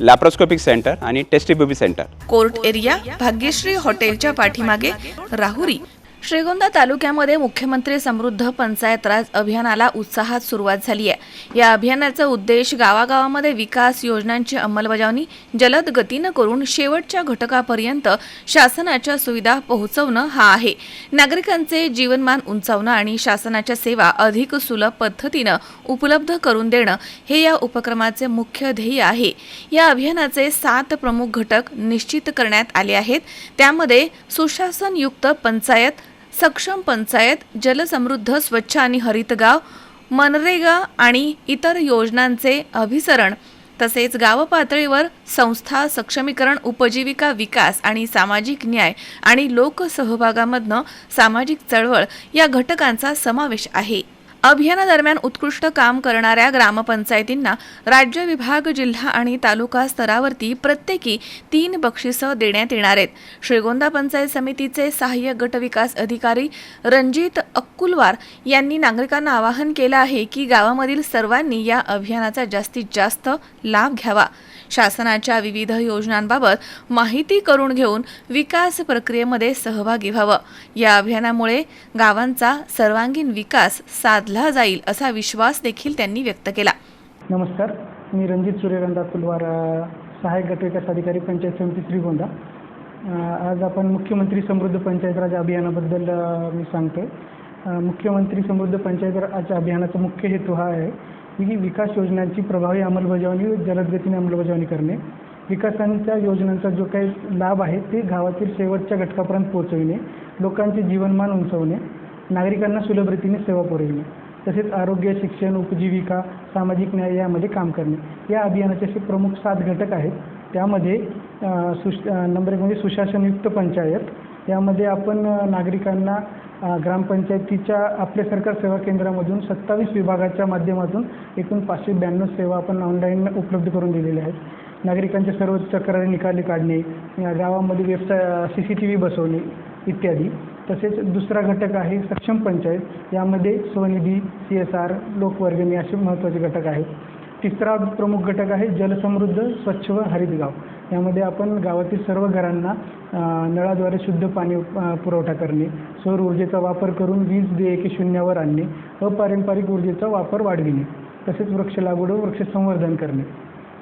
Laparoscopic centre आणि test tube baby centre court area Bhagyashree हॉटेलच्या पाठीमागे राहुरी. श्रीगोंदा तालुक्यामध्ये मुख्यमंत्री समृद्ध पंचायत राज अभियानाला उत्साहात सुरुवात झाली आहे. या अभियानाचा उद्देश गावागावामध्ये विकास योजनांची अंमलबजावणी जलद गतीनं करून शेवटच्या घटकापर्यंत शासनाच्या सुविधा पोहोचवणं हा आहे. नागरिकांचे जीवनमान उंचावणं आणि शासनाच्या सेवा अधिक सुलभ पद्धतीनं उपलब्ध करून देणं हे या उपक्रमाचे मुख्य ध्येय आहे. या अभियानाचे सात प्रमुख घटक निश्चित करण्यात आले आहेत. त्यामध्ये सुशासनयुक्त पंचायत सक्षम पंचायत जलसमृद्ध स्वच्छ आणि हरित गाव मनरेगा आणि इतर योजनांचे अभिसरण तसेच गावपातळीवर संस्था सक्षमीकरण उपजीविका विकास आणि सामाजिक न्याय आणि लोकसहभागामधनं सामाजिक चळवळ या घटकांचा समावेश आहे. अभियानादरम्यान उत्कृष्ट काम करणाऱ्या ग्रामपंचायतींना राज्य विभाग जिल्हा आणि तालुका स्तरावरती प्रत्येकी तीन बक्षिसं देण्यात येणार आहेत. श्रीगोंदा पंचायत समितीचे सहाय्यक गटविकास अधिकारी रणजित अक्कुलवार यांनी नागरिकांना आवाहन केलं आहे की गावामधील सर्वांनी या अभियानाचा जास्तीत जास्त लाभ घ्यावा. शासनाच्या विविध योजनांबाबत माहिती करून घेऊन विकास प्रक्रियेमध्ये सहभागी व्हावं. या अभियानामुळे गावांचा सर्वांगीण विकास साधला जाईल असा विश्वास देखील त्यांनी व्यक्त केला. नमस्कार मी रणजित सूर्यगंधा फुलवार सहाय्यक गटविकास अधिकारी पंचायत समिती श्रीगोंदा. आज आपण मुख्यमंत्री समृद्ध पंचायत राज अभियानाबद्दल मी सांगतो आहे मुख्यमंत्री समृद्ध पंचायत राज अभियानाचा मुख्य हेतू हा आहे की विकास योजनांची प्रभावी अंमलबजावणी व जलदगतीने अंमलबजावणी करणे. विकासांच्या योजनांचा जो काही लाभ आहे ते गावातील शेवटच्या घटकापर्यंत पोहोचविणे लोकांचे जीवनमान उंचवणे नागरिकांना सुलभ रीतीने सेवा पुरविणे. तसेच आरोग्य शिक्षण उपजीविका सामाजिक न्याय यामध्ये काम करणे. या अभियानाचे असे प्रमुख सात घटक आहेत. त्यामध्ये सुश नंबर एक म्हणजे सुशासनयुक्त पंचायत. यामध्ये आपण नागरिकांना ग्रामपंचायतीच्या आपल्या सरकार सेवा केंद्रामधून सत्तावीस विभागाच्या माध्यमातून एकूण पाचशे ब्याण्णव सेवा आपण ऑनलाईन उपलब्ध करून दिलेल्या आहेत. नागरिकांच्या सर्व तक्रारी निकाली काढणे या गावामध्ये व्यवसाय सी सी टी व्ही बसवणे इत्यादी. तसेच दुसरा घटक आहे सक्षम पंचायत. यामध्ये स्वनिधी सी एस आर लोकवर्गणी असे महत्त्वाचे घटक आहेत. तिसरा प्रमुख घटक आहे जलसमृद्ध स्वच्छ व हरित गाव. यामध्ये आपण गावातील सर्व घरांना नळाद्वारे शुद्ध पाणी पुरवठा करणे सौर ऊर्जेचा वापर करून वीज देयके शून्यावर आणणे अपारंपरिक ऊर्जेचा वापर वाढविणे तसेच वृक्ष लागवड व वृक्ष संवर्धन करणे.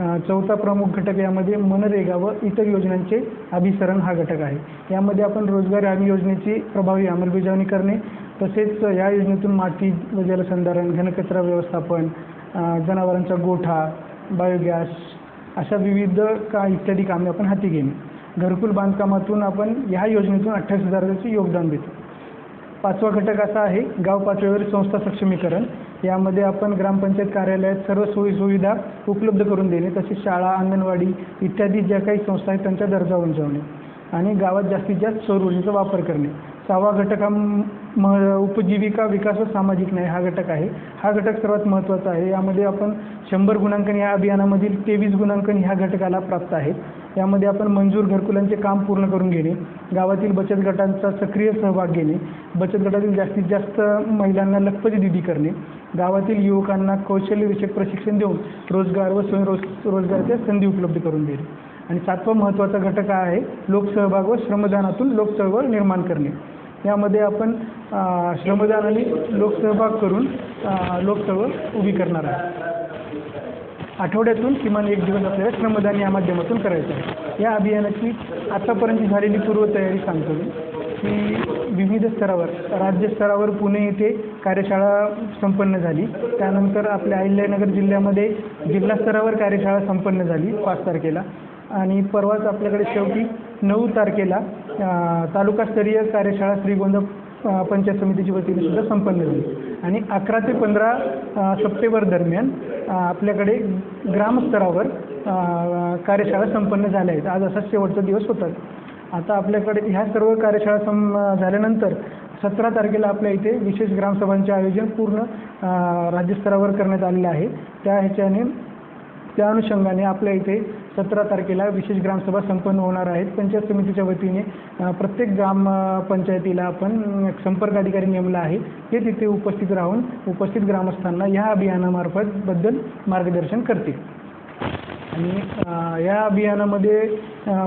चौथा प्रमुख घटक यामध्ये मनरेगा व इतर योजनांचे अभिसरण हा घटक आहे. यामध्ये आपण रोजगार हमी योजनेची प्रभावी अंमलबजावणी करणे तसेच या योजनेतून माती व जलसंधारण घनकचरा व्यवस्थापन जनावरांचा गोठा बायोगॅस अशा विविध का इत्यादी कामे आपण हाती घेणे. घरकुल बांधकामातून आपण ह्या योजनेतून अठ्ठावीस हजाराचे योगदान देतो. पाचवा घटक असा आहे गाव पातळीवर संस्था सक्षमीकरण. यामध्ये आपण ग्रामपंचायत कार्यालयात सर्व सोयीसुविधा उपलब्ध करून देणे तसेच शाळा अंगणवाडी इत्यादी ज्या काही संस्था आहेत त्यांचा दर्जा उंचावणे आणि गावात जास्तीत जास्त सौर ऊर्जेचा वापर करणे. सहावा घटक हा म उपजीविका विकास व सामाजिक न्याय हा घटक आहे. हा घटक सर्वात महत्त्वाचा आहे. यामध्ये आपण शंभर गुणांकन या अभियानामधील तेवीस गुणांकन ह्या घटकाला प्राप्त आहेत. यामध्ये आपण मंजूर घरकुलांचे काम पूर्ण करून घेणे गावातील बचत गटांचा सक्रिय सहभाग घेणे बचत गटातील जास्तीत जास्त महिलांना लखपती दिदी करणे गावातील युवकांना कौशल्यविषयक प्रशिक्षण देऊन रोजगार व स्वयंरोज रोजगाराच्या संधी उपलब्ध करून देणे. आणि सातवा महत्त्वाचा घटक हा आहे लोकसहभाग व श्रमदानातून लोकचळवळ निर्माण करणे. यामध्ये आपण श्रमदानाने लोकसहभाग करून अ, लोकचळवळ उभी करणार आहे. आठवड्यातून किमान एक दिवस आपल्याला श्रमदान या माध्यमातून करायचं आहे. या अभियानाची आतापर्यंत झालेली पूर्वतयारी सांगतो मी की विविध स्तरावर राज्यस्तरावर पुणे येथे कार्यशाळा संपन्न झाली. त्यानंतर आपल्या अहिल्यानगर जिल्ह्यामध्ये जिल्हास्तरावर कार्यशाळा संपन्न झाली पाच तारखेला. आणि परवाच आपल्याकडे शेवटी नऊ तारखेला तालुकास्तरीय कार्यशाळा श्रीगोंदा पंचायत समितीच्या वतीने सुद्धा संपन्न झाली. आणि अकरा ते पंधरा सप्टेंबर दरम्यान आपल्याकडे ग्रामस्तरावर कार्यशाळा संपन्न झाल्या आहेत. आज असा शेवटचा दिवस होता. आता आपल्याकडे ह्या सर्व कार्यशाळा सम झाल्यानंतर सतरा तारखेला आपल्या इथे विशेष ग्रामसभांचे आयोजन पूर्ण राज्यस्तरावर करण्यात आलेलं आहे. त्या ह्याच्याने त्या अनुषंगाने आपल्या इथे सतरा तारखेला विशेष ग्रामसभा संपन्न होणार आहेत पंचायत समितीच्या वतीने प्रत्येक ग्राम पंचायतीला आपण संपर्क अधिकारी नेमला आहे. ते तिथे उपस्थित राहून उपस्थित ग्रामस्थांना ह्या अभियानामार्फत बद्दल मार्गदर्शन करतील. आणि या अभियानामध्ये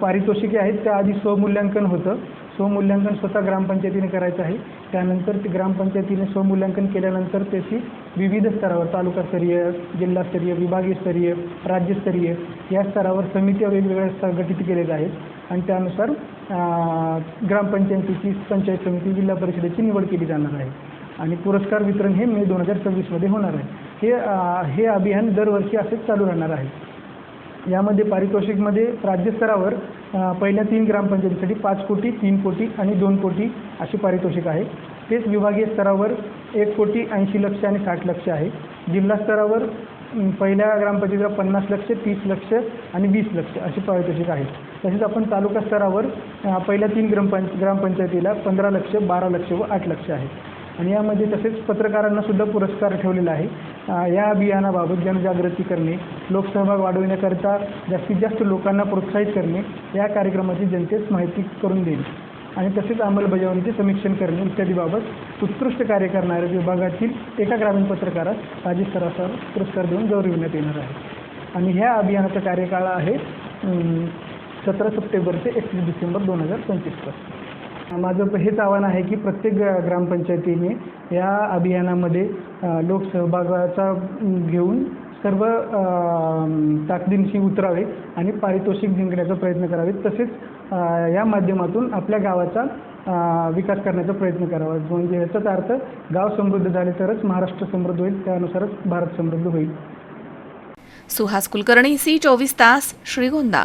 पारितोषिके आहेत. त्याआधी स्वमूल्यांकन होतं. स्वमूल्यांकन स्वतः ग्रामपंचायतीने करायचं आहे. त्यानंतर ते ग्रामपंचायतीने स्वमूल्यांकन केल्यानंतर त्याची विविध स्तरावर तालुकास्तरीय जिल्हास्तरीय विभागीयस्तरीय राज्यस्तरीय या स्तरावर समित्या वेगवेगळ्या संघटित केलेल्या आहेत. आणि त्यानुसार ग्रामपंचायतीची पंचायत समिती जिल्हा परिषदेची निवड केली जाणार आहे. आणि पुरस्कार वितरण हे मे दोन हजार सव्वीसमध्ये होणार आहे. हे हे अभियान दरवर्षी असेच चालू राहणार आहे. यामध्ये पारितोषिकमध्ये राज्यस्तरावर पहिल्या तीन ग्रामपंचायतीसाठी पाच कोटी तीन कोटी आणि दोन कोटी अशी पारितोषिक आहे. तेच विभागीय स्तरावर एक कोटी ऐंशी लक्ष आणि साठ लक्ष आहे. जिल्हा स्तरावर पहिल्या ग्रामपंचायतीला पन्नास लक्ष तीस लक्ष आणि वीस लक्ष अशी पारितोषिक आहे. तसेच आपण तालुका स्तरावर पहिल्या तीन ग्रामपंच ग्रामपंचायतीला पंधरा लक्ष बारा लक्ष व आठ लक्ष आहे. आणि यामध्ये तसेच पत्रकारांना सुद्धा पुरस्कार ठेवलेला आहे. या अभियानाबाबत जनजागृती करणे लोकसहभाग वाढविण्याकरता जास्तीत जास्त लोकांना प्रोत्साहित करणे या कार्यक्रमाची जनतेस माहिती करून देणे आणि तसेच अंमलबजावणीचे समीक्षण करणे इत्यादीबाबत उत्कृष्ट कार्य करणाऱ्या विभागातील एका ग्रामीण पत्रकारास राज्यस्तरावर पुरस्कार देऊन गौरविण्यात येणार आहे. आणि ह्या अभियानाचा कार्यकाळ आहे सतरा सप्टेंबर ते एकतीस डिसेंबर दोन हजार पंचवीसपर्यंत माझं हेच आव्हान आहे की प्रत्येक ग्रामपंचायतीने या अभियानामध्ये लोकसहभागाचा घेऊन सर्व ताकदींशी उतरावे आणि पारितोषिक जिंकण्याचा प्रयत्न करावे तसेच या माध्यमातून आपल्या गावाचा विकास करण्याचा प्रयत्न करावा. म्हणजे याचाच अर्थ गाव समृद्ध झाले तरच महाराष्ट्र समृद्ध होईल त्यानुसारच भारत समृद्ध होईल. सुहास कुलकर्णी सी चोवीस तास श्रीगोंदा.